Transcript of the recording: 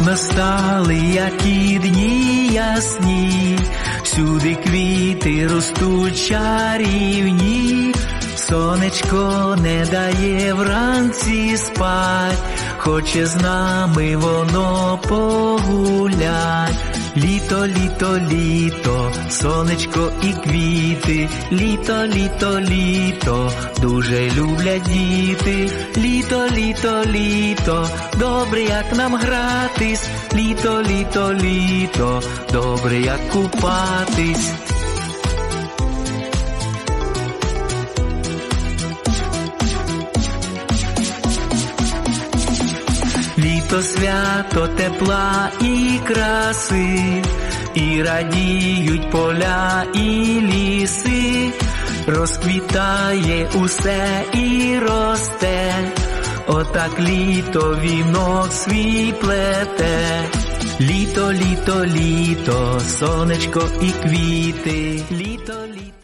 настали, які дні ясні, всюди квіти ростуть чарівні, сонечко не дає вранці спать, хоче з нами воно погулять. Літо, літо, літо, сонечко і квіти, літо, літо, літо, дуже люблять діти, літо, літо, літо, добре, як нам гратись, літо, літо, літо, добре, як купатись. Літо свято тепла і краси, і радіють поля і ліси, розквітає усе і росте, отак літо вінок свій плете. Літо, літо, літо, сонечко і квіти, літо, літо.